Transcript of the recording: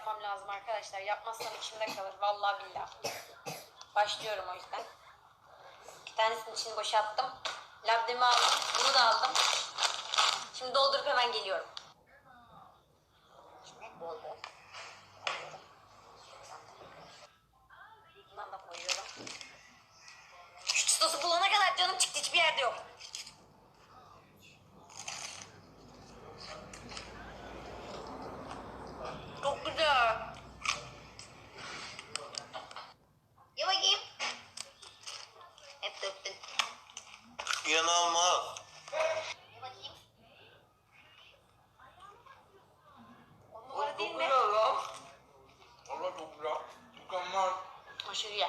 yapmam lazım arkadaşlar. Yapmazsam içimde kalır. Vallahi billah. Başlıyorum o yüzden. İki tanesinin içini boşalttım. Labdemi aldım. Bunu da aldım. Şimdi doldurup hemen geliyorum. Şimdi bol bol. Bundan da koyuyorum. Şu çıtası bulana kadar canım çıktı. Hiçbir yerde yok. Yanalma. O numara değil mi? Allah çok güzel. Mükemmel. Aşırı ye.